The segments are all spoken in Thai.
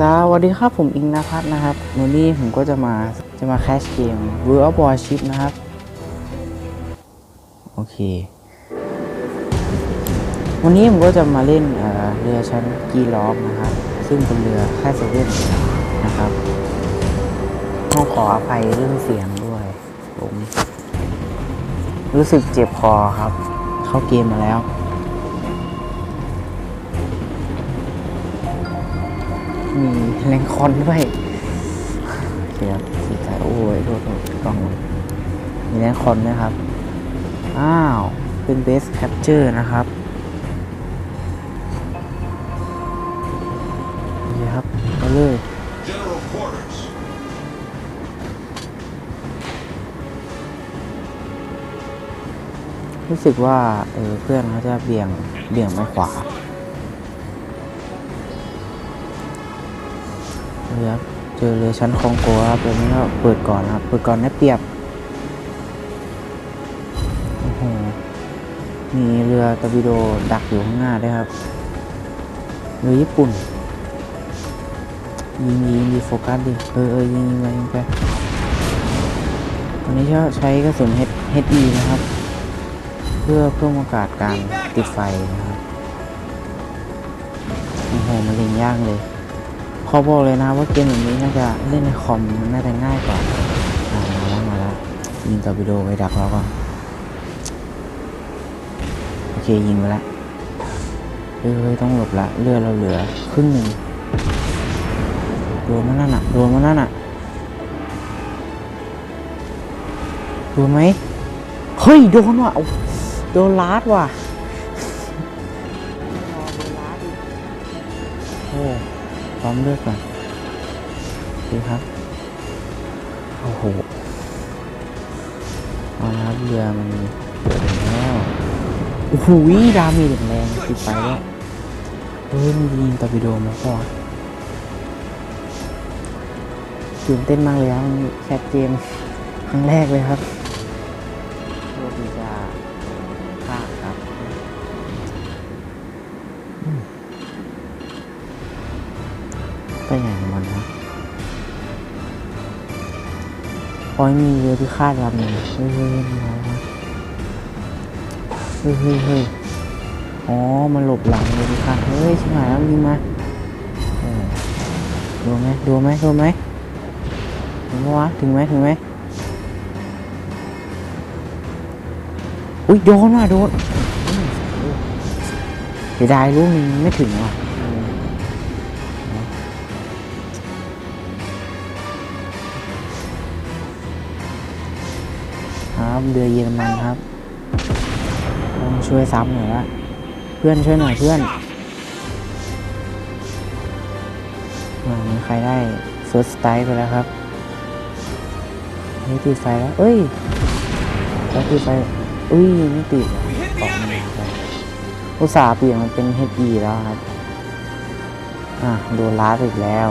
สวัสดีครับผมอิงนภัทรนะครับวันนี้ผมก็จะมาจะมาแคชเกม World of Warship นะครับ โอเค วันนี้ผมก็จะมาเล่นเอ่อเรือชั้นกีลอฟนะครับ ซึ่งเป็นเรือค่ายเซเว่นนะครับต้องขออภัยเรื่องเสียงด้วย ผม รู้สึกเจ็บคอครับ เข้าเกมมาแล้ว มีแรงคอนด้วยเสียสีใจโอ้ยโทษโทษกล้องมีแรงคอนด้วยครับ อ้าว เป็นเบสแคปเจอร์นะครับนี่ครับไปเลยรู้สึกว่าเออเพื่อนเขาจะเบี่ยงเบี่ยงไปขวา เรือเจอเรือชั้นคองโกครับเรือนี้ก็เปิดก่อนครับ เปิดก่อนได้เปรียบโอ้โหมีเรือตะบิโดดักอยู่ข้างหน้าด้วยครับ เรือญี่ปุ่น ยิงยิงดีโฟกัสดิ เออเออยิงยิงไปยิงไปวันนี้ใช้กระสุน HE นะครับ เพื่อเพิ่มโอกาสการติดไฟนะครับโอ้โหมันเล่นยากเลย ขอบอกเลยนะว่าเกมแบบนี้น่าจะเล่นในคอมมันน่าจะง่ายกว่าามาแล้วมาแล้วยิงตอร์ปิโดไปดักเราก่อนโอเคยิงไปแล้วเฮ้ยต้องหลบละเลือดเราเหลือครึ่งหนึ่งโดนมันนั่นน่ะโดนมันนั่นน่ะโดนไหมเฮ้ยโดนว่ะโอ้โดนลาดว่ะ ปั๊มเลือดก่อนดีครับ โอ้โหเอาละครับเรือมันเปิดแล้วโอ้โหดาเมจแรงติดไปแล้วเฮ้ยมันยิงตอร์ปิโดมาก่อนตื่นเต้นมากเลยครับแคปเกมครั้งแรกเลยครับโชคดีจะพลาดครับอืม ไปไหนของมันนะพอยมีเรือพิฆาตลำหนึ่งเฮ้ยเฮ้ยเฮ้ยเฮ้ยเฮ้ยเฮ้ยอ๋อ มันหลบหลังเลยดิค่ะเฮ้ยชิบหายแล้วยิงมาดูไหมดูไหมดูไหมถึงวะถึงไหมถึงไหมอุ้ยโดนว่ะโดนเสียดายลูกนึงไม่ถึงว่ะ ครับเรือเยอรมันครับต้องช่วยซ้ำหน่อยละเพื่อนช่วยหน่อยเพื่อนอ่ามีใครได้เฟิร์สไตล์ไปแล้วครับนี่ติดไฟแล้วเอ้ยแล้วติดไฟอุ้ยไม่ติดอุตส่าห์เปลี่ยนมันเป็น HE แล้วครับ อะโดนล้าดอีกแล้ว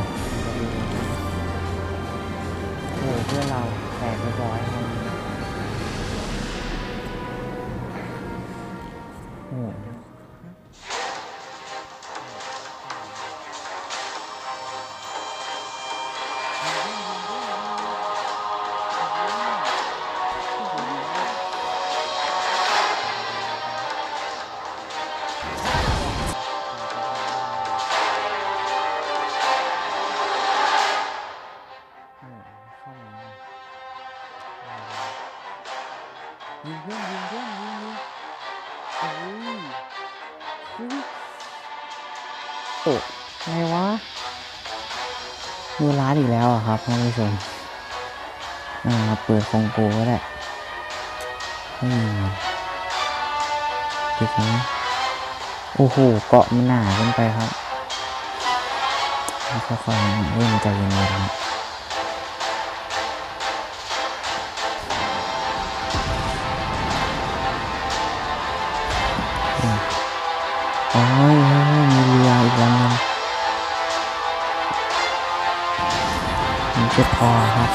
พื่อนยิงเพื่อนยิงโอ้ยไงวะมือร้านอีกแล้วอะครับท่านผู้ชมอ่าเปิดคองโกก็ได้อืมติดไหมโอ้โหเกาะมันหนาเกินไปครับค่อยๆเล่นใจเย็นๆครับ มีเจ็ดพอครับ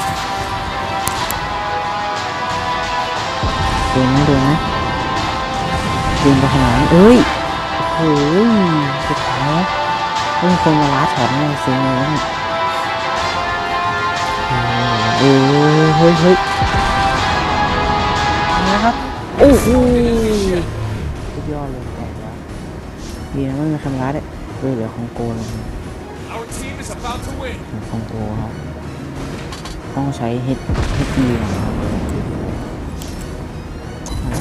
เดินไหมเดินไหมเดินไปขนาดนั้นเอ้ยโอ้โหสุดท้ายแล้วเฮ้ยคนมาล้าช็อตเนี่ยซึ้งเลยนะเออเฮ้ยเฮ้ยนะครับโอ้โหสุดยอดเลยแตกแล้วดีนะไม่มีคำร้ายเลยเฮ้ยเหลือของโกเลย Our team is about to win. เหลือของโกครับ ต้องใช้เฮดเฮดดีนะครับ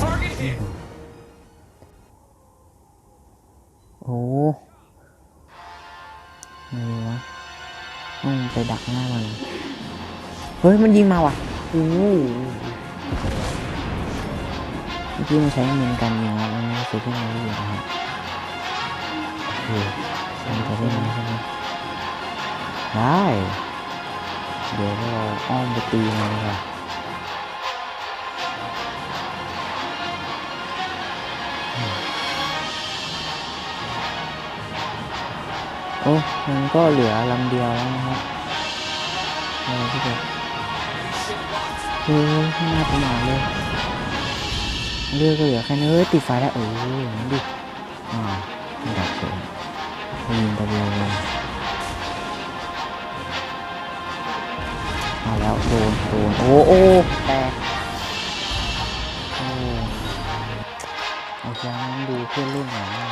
Target hit. โอ้ไงวะต้องไปดักหน้ามัน เฮ้ย มันยิงมาว่ะโอ้โหเมื่อกี้มันใช้เงินกันยิงแล้วมันไม่ได้ใช้เทคโนโลยีนะครับโอเคมันจะเล่นนี้ใช่ไหมได้ เดี๋ยวเราอ้อมไปตีมันเลยว่ะโอ้มันก็เหลือลำเดียวแล้วนะครับเออพี่เด็ก Shit locked. เออข้างหน้าประมาณเลยเลือกก็เหลือแค่นี้เอ้ยติดไฟแล้วเอออย่างนั้ดิอ่าดับเลยยิงตะเบียวเลย เอาแล้วโดนโดนโอ้โอ้แตกโอ้เอาจ้าดูเพื่อนเล่นหน่อยนะ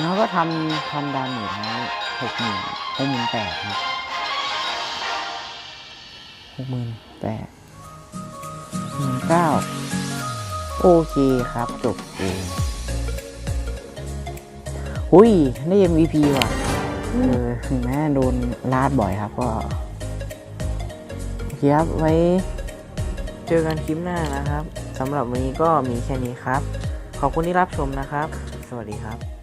แล้วก็ทำทำดาเมจให้หกหมื่นหกหมื่นแปดครับหกหมื่นแปดหมื่นเก้าโอเคครับจบเองหุยได้ MVP ว่ะเออถึงแม้โดนลาดบ่อยครับก็ เคครับไว้เจอกันคลิปหน้านะครับสำหรับวันนี้ก็มีแค่นี้ครับ ขอบคุณที่รับชมนะครับ สวัสดีครับ